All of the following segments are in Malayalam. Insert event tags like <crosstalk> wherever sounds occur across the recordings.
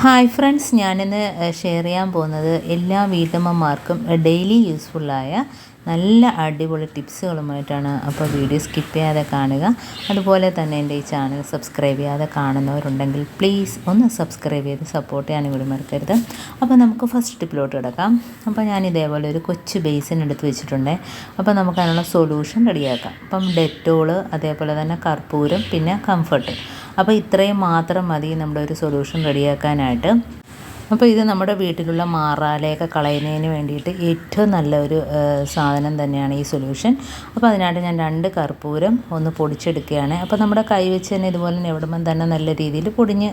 ഹായ് ഫ്രണ്ട്സ് ഞാനിന്ന് ഷെയർ ചെയ്യാൻ പോകുന്നത് എല്ലാ വീട്ടമ്മമാർക്കും ഡെയിലി യൂസ്ഫുള്ളായ നല്ല അടിപൊളി ടിപ്സുകളുമായിട്ടാണ് അപ്പോൾ വീഡിയോ സ്കിപ്പ് ചെയ്യാതെ കാണുക. അതുപോലെ തന്നെ എന്റെ ഈ ചാനൽ സബ്സ്ക്രൈബ് ചെയ്യാതെ കാണുന്നവരുണ്ടെങ്കിൽ പ്ലീസ് ഒന്ന് സബ്സ്ക്രൈബ് ചെയ്ത് സപ്പോർട്ട് ചെയ്യാനും കൂടി മറക്കരുത്. അപ്പോൾ നമുക്ക് ഫസ്റ്റ് ടിപ്പിലോട്ട് കിടക്കാം. അപ്പോൾ ഞാൻ ഇതേപോലെ ഒരു കൊച്ചു ബേസിൻ എടുത്ത് വെച്ചിട്ടുണ്ട്. അപ്പോൾ നമുക്ക് അതിനുള്ള സൊല്യൂഷൻ റെഡിയാക്കാം. അപ്പം ഡെറ്റോൾ അതേപോലെ തന്നെ കർപ്പൂരം പിന്നെ കംഫർട്ട്. അപ്പോൾ ഇത്രയും മാത്രം മതി നമ്മുടെ ഒരു സൊല്യൂഷൻ റെഡിയാക്കാനായിട്ട്. അപ്പോൾ ഇത് നമ്മുടെ വീട്ടിലുള്ള മാറാലയൊക്കെ കളയുന്നതിന് വേണ്ടിയിട്ട് ഏറ്റവും നല്ലൊരു സാധനം തന്നെയാണ് ഈ സൊല്യൂഷൻ അപ്പോൾ അതിനായിട്ട് ഞാൻ രണ്ട് കർപ്പൂരം ഒന്ന് പൊടിച്ചെടുക്കുകയാണ്. അപ്പോൾ നമ്മുടെ കൈ വെച്ച് തന്നെ ഇതുപോലെ എവിടുമ്പം തന്നെ നല്ല രീതിയിൽ പൊടിഞ്ഞ്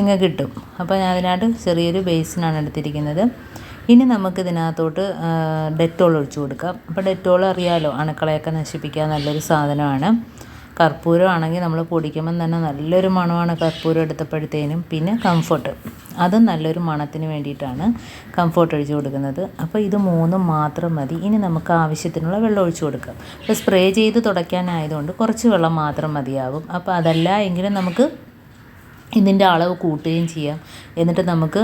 ഇങ്ങ് കിട്ടും. അപ്പോൾ ഞാൻ അതിനായിട്ട് ചെറിയൊരു ബേസിനാണ് എടുത്തിരിക്കുന്നത്. ഇനി നമുക്ക് ഇതിനകത്തോട്ട് ഡെറ്റോൾ ഒഴിച്ചു കൊടുക്കാം. അപ്പോൾ ഡെറ്റോൾ അറിയാലോ അണുക്കളയൊക്കെ നശിപ്പിക്കാൻ നല്ലൊരു സാധനമാണ്. കർപ്പൂരം ആണെങ്കിൽ നമ്മൾ പൊടിക്കുമ്പം തന്നെ നല്ലൊരു മണമാണ് കർപ്പൂരം എടുത്തപ്പോഴത്തേനും. പിന്നെ കംഫർട്ട് അതും നല്ലൊരു മണത്തിന് വേണ്ടിയിട്ടാണ് കംഫർട്ട് ഒഴിച്ചു കൊടുക്കുന്നത്. അപ്പോൾ ഇത് മൂന്നും മാത്രം മതി. ഇനി നമുക്ക് ആവശ്യത്തിനുള്ള വെള്ളം ഒഴിച്ചു കൊടുക്കാം. അപ്പോൾ സ്പ്രേ ചെയ്ത് തുടയ്ക്കാനായതുകൊണ്ട് കുറച്ച് വെള്ളം മാത്രം മതിയാകും അപ്പോൾ അതല്ല എങ്കിലും നമുക്ക് ഇതിന്റെ അളവ് കൂട്ടുകയും ചെയ്യാം. എന്നിട്ട് നമുക്ക്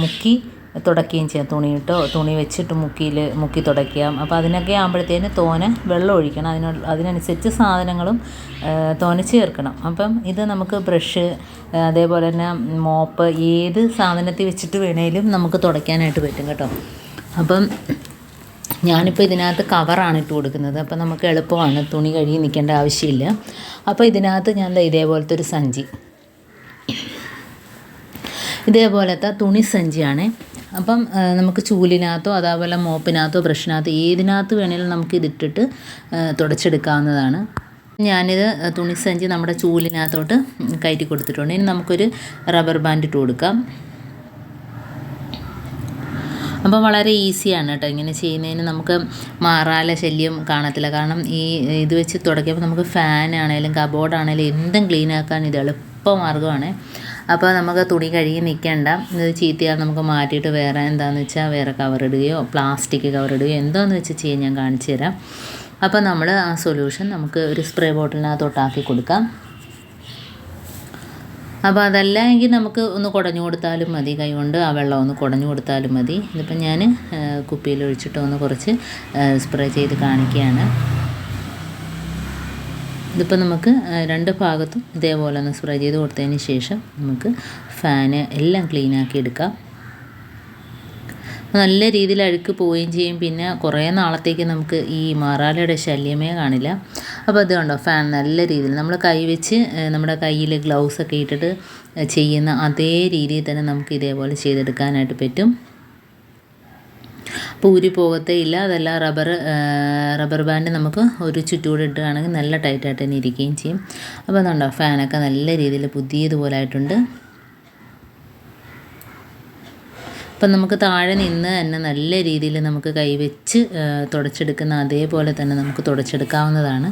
മുക്കി തുടയ്ക്കുകയും ചെയ്യാം. തുണിയിട്ടോ തുണി വെച്ചിട്ട് മുക്കിയിൽ മുക്കി തുടയ്ക്കാം. അപ്പോൾ അതിനൊക്കെ ആകുമ്പോഴത്തേന് തോനെ വെള്ളം ഒഴിക്കണം. അതിന് അതിനനുസരിച്ച് സാധനങ്ങളും തോനെ ചേർക്കണം. അപ്പം ഇത് നമുക്ക് ബ്രഷ് അതേപോലെ തന്നെ മോപ്പ് ഏത് സാധനത്തിൽ വെച്ചിട്ട് വേണേലും നമുക്ക് തുടയ്ക്കാനായിട്ട് പറ്റും കേട്ടോ. അപ്പം ഞാനിപ്പോൾ ഇതിനകത്ത് കവറാണ് ഇട്ട് കൊടുക്കുന്നത്. അപ്പോൾ നമുക്ക് എളുപ്പമാണ്. തുണി കഴുകി നിൽക്കേണ്ട ആവശ്യമില്ല. അപ്പോൾ ഇതിനകത്ത് ഞാൻ ഇതേപോലത്തെ ഒരു സഞ്ചി. ഇതേപോലത്തെ തുണി സഞ്ചിയാണ് അപ്പം നമുക്ക് ചൂലിനകത്തോ അതേപോലെ മോപ്പിനകത്തോ ബ്രഷിനകത്തോ ഏതിനകത്ത് വേണേലും നമുക്ക് ഇതിട്ടിട്ട് തുടച്ചെടുക്കാവുന്നതാണ്. ഞാനിത് തുണിസഞ്ചി നമ്മുടെ ചൂലിനകത്തോട്ട് കയറ്റി കൊടുത്തിട്ടുണ്ട്. ഇനി നമുക്കൊരു റബ്ബർ ബാൻഡ് ഇട്ട് കൊടുക്കാം. അപ്പം വളരെ ഈസിയാണ് കേട്ടോ ഇങ്ങനെ ചെയ്യുന്നതിന്. നമുക്ക് മാറാല ശല്യം കാണത്തില്ല. കാരണം ഈ ഇത് വെച്ച് തുടക്കിയപ്പോൾ നമുക്ക് ഫാനാണേലും കബോർഡാണേലും എന്തും ക്ലീൻ ആക്കാൻ ഇത് എളുപ്പമാർഗമാണ്. അപ്പോൾ നമുക്ക് തുണി കഴുകി നിൽക്കേണ്ട. ഇത് ചീത്തയാൽ നമുക്ക് മാറ്റിയിട്ട് വേറെ എന്താണെന്ന് വെച്ചാൽ വേറെ കവറിടുകയോ പ്ലാസ്റ്റിക് കവറിടുകയോ എന്തോന്ന് വെച്ച് ചെയ്യാൻ ഞാൻ കാണിച്ചു തരാം. അപ്പോൾ നമ്മൾ ആ സൊല്യൂഷൻ നമുക്ക് ഒരു സ്പ്രേ ബോട്ടിലിനകത്തോട്ടാക്കി കൊടുക്കാം. അപ്പോൾ അതല്ല എങ്കിൽ നമുക്ക് ഒന്ന് കുടഞ്ഞു കൊടുത്താലും മതി. കൈകൊണ്ട് ആ വെള്ളം ഒന്ന് കുടഞ്ഞു കൊടുത്താലും മതി. ഇതിപ്പോൾ ഞാൻ കുപ്പിയിൽ ഒഴിച്ചിട്ട് ഒന്ന് കുറച്ച് സ്പ്രേ ചെയ്ത് കാണിക്കുകയാണ്. ഇതിപ്പോൾ നമുക്ക് രണ്ട് ഭാഗത്തും ഇതേപോലെ ഒന്ന് സ്പ്രേ ചെയ്ത് കൊടുത്തതിന് ശേഷം നമുക്ക് ഫാന് എല്ലാം ക്ലീൻ ആക്കി എടുക്കാം. നല്ല രീതിയിൽ അഴുക്ക് പോവുകയും ചെയ്യും. പിന്നെ കുറേ നാളത്തേക്ക് നമുക്ക് ഈ മാറാലയുടെ ശല്യമേ കാണില്ല. അപ്പോൾ അത് കണ്ടോ ഫാൻ നല്ല രീതിയിൽ. നമ്മൾ കൈ വെച്ച് നമ്മുടെ കയ്യിൽ ഗ്ലൗസൊക്കെ ഇട്ടിട്ട് ചെയ്യുന്ന അതേ രീതിയിൽ തന്നെ നമുക്ക് ഇതേപോലെ ചെയ്തെടുക്കാനായിട്ട് പറ്റും. പൂരി പോകത്തേ ഇല്ല. അതല്ല റബ്ബർ റബ്ബർ ബാൻഡ് നമുക്ക് ഒരു ചുറ്റുകൂടെ ഇട്ടുകയാണെങ്കിൽ നല്ല ടൈറ്റായിട്ട് തന്നെ ഇരിക്കുകയും ചെയ്യും. അപ്പോൾ എന്നുണ്ടോ ഫാനൊക്കെ നല്ല രീതിയിൽ പുതിയതുപോലെ ആയിട്ടുണ്ട് അപ്പം നമുക്ക് താഴെ നിന്ന് തന്നെ നല്ല രീതിയിൽ നമുക്ക് കൈവച്ച് തുടച്ചെടുക്കുന്ന അതേപോലെ തന്നെ നമുക്ക് തുടച്ചെടുക്കാവുന്നതാണ്.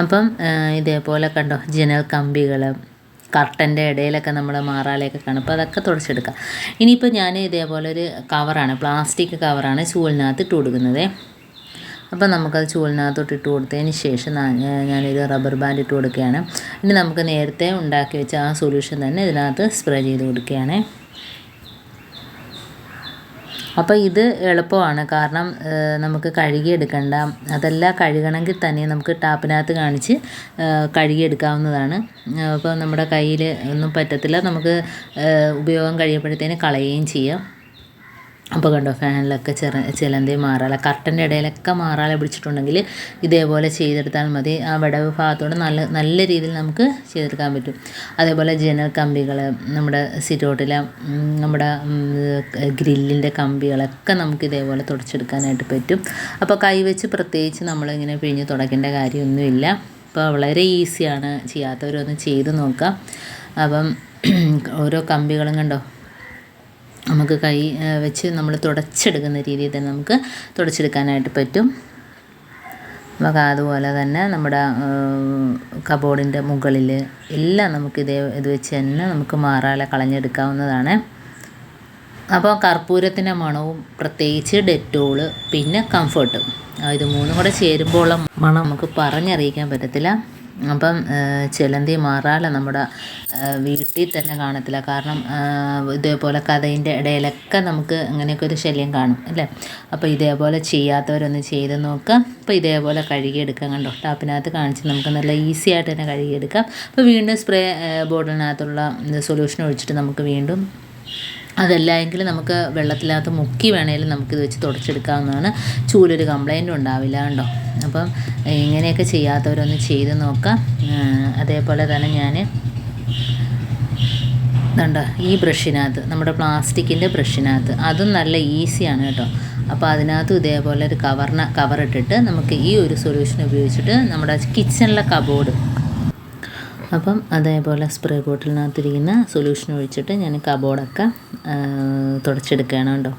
അപ്പം ഇതേപോലെ കണ്ടോ ജനൽ കമ്പികൾ കർട്ടന്റെ ഇടയിലൊക്കെ നമ്മൾ മാറാലയൊക്കെ കാണും. അപ്പോൾ അതൊക്കെ തുടച്ചെടുക്കാം. ഇനിയിപ്പോൾ ഞാൻ ഇതേപോലെ ഒരു കവറാണ് പ്ലാസ്റ്റിക് കവറാണ് ചൂലിനകത്ത് ഇട്ട് കൊടുക്കുന്നത്. അപ്പോൾ നമുക്കത് ചൂലിനകത്തോട്ട് ഇട്ട് കൊടുത്തതിന് ശേഷം ഞാനൊരു റബ്ബർ ബാൻഡ് ഇട്ട് കൊടുക്കുകയാണ്. ഇനി നമുക്ക് നേരത്തെ ഉണ്ടാക്കി വെച്ച ആ സൊല്യൂഷൻ തന്നെ ഇതിനകത്ത് സ്പ്രേ ചെയ്ത് കൊടുക്കുകയാണ്. അപ്പോൾ ഇത് എളുപ്പമാണ്. കാരണം നമുക്ക് കഴുകിയെടുക്കണ്ട. അതെല്ലാം കഴുകണമെങ്കിൽ തന്നെ നമുക്ക് ടാപ്പിനകത്ത് കാണിച്ച് കഴുകിയെടുക്കാവുന്നതാണ്. അപ്പോൾ നമ്മുടെ കയ്യിൽ ഒന്നും പറ്റത്തില്ല. നമുക്ക് ഉപയോഗം കഴിയുമ്പോഴത്തേന് കളയുകയും ചെയ്യാം. അപ്പോൾ കണ്ടോ ഫാനിലൊക്കെ ചെറ ചിലന്തി മാറാല കർട്ടന്റെ ഇടയിലൊക്കെ മാറാല പിടിച്ചിട്ടുണ്ടെങ്കിൽ ഇതേപോലെ ചെയ്തെടുത്താൽ മതി. ആ വിടവ് ഭാഗത്തോട് നല്ല നല്ല രീതിയിൽ നമുക്ക് ചെയ്തെടുക്കാൻ പറ്റും. അതേപോലെ ജനൽ കമ്പികൾ നമ്മുടെ സിറ്റോട്ടിലെ നമ്മുടെ ഗ്രില്ലിന്റെ കമ്പികളൊക്കെ നമുക്ക് ഇതേപോലെ തുടച്ചെടുക്കാനായിട്ട് പറ്റും. അപ്പോൾ കൈവച്ച് പ്രത്യേകിച്ച് നമ്മളിങ്ങനെ പിഴിഞ്ഞ് തുടയ്ക്കേണ്ട കാര്യമൊന്നുമില്ല. അപ്പോൾ വളരെ ഈസിയാണ് ചെയ്യാത്തവരൊന്ന് ചെയ്ത് നോക്കാം അപ്പം <clears throat> ഓരോ കമ്പികളും കണ്ടോ നമുക്ക് കൈ വെച്ച് നമ്മൾ തുടച്ചെടുക്കുന്ന രീതിയിൽ തന്നെ നമുക്ക് തുടച്ചെടുക്കാനായിട്ട് പറ്റും. നമുക്ക് അതുപോലെ തന്നെ നമ്മുടെ കബോർഡിന്റെ മുകളിൽ എല്ലാം നമുക്ക് ഇതേ ഇത് വെച്ച് തന്നെ നമുക്ക് മാറാല കളഞ്ഞെടുക്കാവുന്നതാണ്. അപ്പോൾ കർപ്പൂരത്തിന്റെ മണവും പ്രത്യേകിച്ച് ഡെറ്റോൾ പിന്നെ കംഫർട്ടും. ഇത് മൂന്നും കൂടെ ചേരുമ്പോഴുള്ള മണം നമുക്ക് പറഞ്ഞറിയിക്കാൻ പറ്റത്തില്ല. അപ്പം ചിലന്തി മാറാല നമ്മുടെ വീട്ടിൽ തന്നെ കാണത്തില്ല. കാരണം ഇതേപോലെ കഥയിന്റെ ഇടയിലൊക്കെ നമുക്ക് അങ്ങനെയൊക്കെ ഒരു ശല്യം കാണും അല്ലേ? അപ്പോൾ ഇതേപോലെ ചെയ്യാത്തവരൊന്ന് ചെയ്ത് നോക്കുക അപ്പോൾ ഇതേപോലെ കഴുകിയെടുക്കാം കണ്ടോ? ടാപ്പിനകത്ത് കാണിച്ച് നമുക്ക് നല്ല ഈസി ആയിട്ട് തന്നെ കഴുകിയെടുക്കാം. അപ്പോൾ വീണ്ടും സ്പ്രേ ബോട്ടിലിനകത്തുള്ള സൊല്യൂഷൻ ഒഴിച്ചിട്ട് നമുക്ക് വീണ്ടും അതല്ല എങ്കിൽ നമുക്ക് വെള്ളത്തിനകത്ത് മുക്കി വേണേലും നമുക്കിത് വെച്ച് തുടച്ചെടുക്കാവുന്നതാണ്. ചൂലൊരു കംപ്ലൈന്റും ഉണ്ടാവില്ല കണ്ടോ? അപ്പം ഇങ്ങനെയൊക്കെ ചെയ്യാത്തവരൊന്ന് ചെയ്ത് നോക്കാം. അതേപോലെ തന്നെ ഞാൻ കണ്ടോ ഈ ബ്രഷിനകത്ത് നമ്മുടെ പ്ലാസ്റ്റിക്കിന്റെ ബ്രഷിനകത്ത് അതും നല്ല ഈസിയാണ് കേട്ടോ. അപ്പോൾ അതിനകത്തും ഇതേപോലെ ഒരു കവറിന കവറിട്ടിട്ട് നമുക്ക് ഈ ഒരു സൊല്യൂഷൻ ഉപയോഗിച്ചിട്ട് നമ്മുടെ കിച്ചണിലെ കബോർഡ് അപ്പം അതേപോലെ സ്പ്രേ ബോട്ടിലിനകത്തിരിക്കുന്ന സൊല്യൂഷൻ ഒഴിച്ചിട്ട് ഞാൻ കബോർഡൊക്കെ തുടച്ചെടുക്കുകയാണ് കേട്ടോ.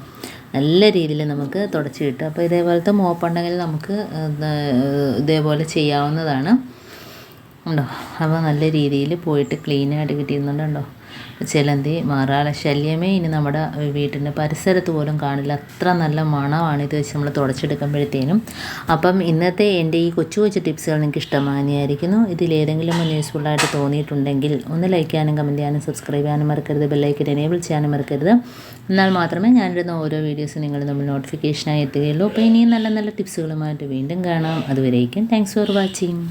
നല്ല രീതിയിൽ നമുക്ക് തുടച്ച് കിട്ടും. അപ്പോൾ ഇതേപോലത്തെ മോപ്പുണ്ടെങ്കിൽ നമുക്ക് ഇതേപോലെ ചെയ്യാവുന്നതാണ്. ഉണ്ടോ? അപ്പോൾ നല്ല രീതിയിൽ പോയിട്ട് ക്ലീനായിട്ട് കിട്ടിയിരുന്നുണ്ടോ ചിലന്തി മാറാല ശല്യമേ ഇനി നമ്മുടെ വീട്ടിന്റെ പരിസരത്ത് പോലും കാണില്ല. അത്ര നല്ല മണമാണ് ഇത് വെച്ച് നമ്മൾ തുടച്ചെടുക്കുമ്പോഴത്തേനും. അപ്പം ഇന്നത്തെ എന്റെ ഈ കൊച്ചു കൊച്ചു ടിപ്സുകൾ നിങ്ങൾക്ക് ഇഷ്ടമാനിയായിരിക്കുന്നു ഇതിലേതെങ്കിലും ഒന്ന് യൂസ്ഫുള്ളായിട്ട് തോന്നിയിട്ടുണ്ടെങ്കിൽ ഒന്ന് ലൈക്ക് ചെയ്യാനും കമന്റ് ചെയ്യാനും സബ്സ്ക്രൈബ് ചെയ്യാനും മറക്കരുത്. ബെല്ലൈക്കൻ എനേബിൾ ചെയ്യാനും മറക്കരുത്. എന്നാൽ മാത്രമേ ഞാനിടുന്ന ഓരോ വീഡിയോസും നിങ്ങൾ നമ്മൾ നോട്ടിഫിക്കേഷനായി എത്തുകയുള്ളൂ. അപ്പോൾ ഇനിയും നല്ല നല്ല ടിപ്സുകളുമായിട്ട് വീണ്ടും കാണാം. അതുവരേക്കും താങ്ക്സ് ഫോർ വാച്ചിങ്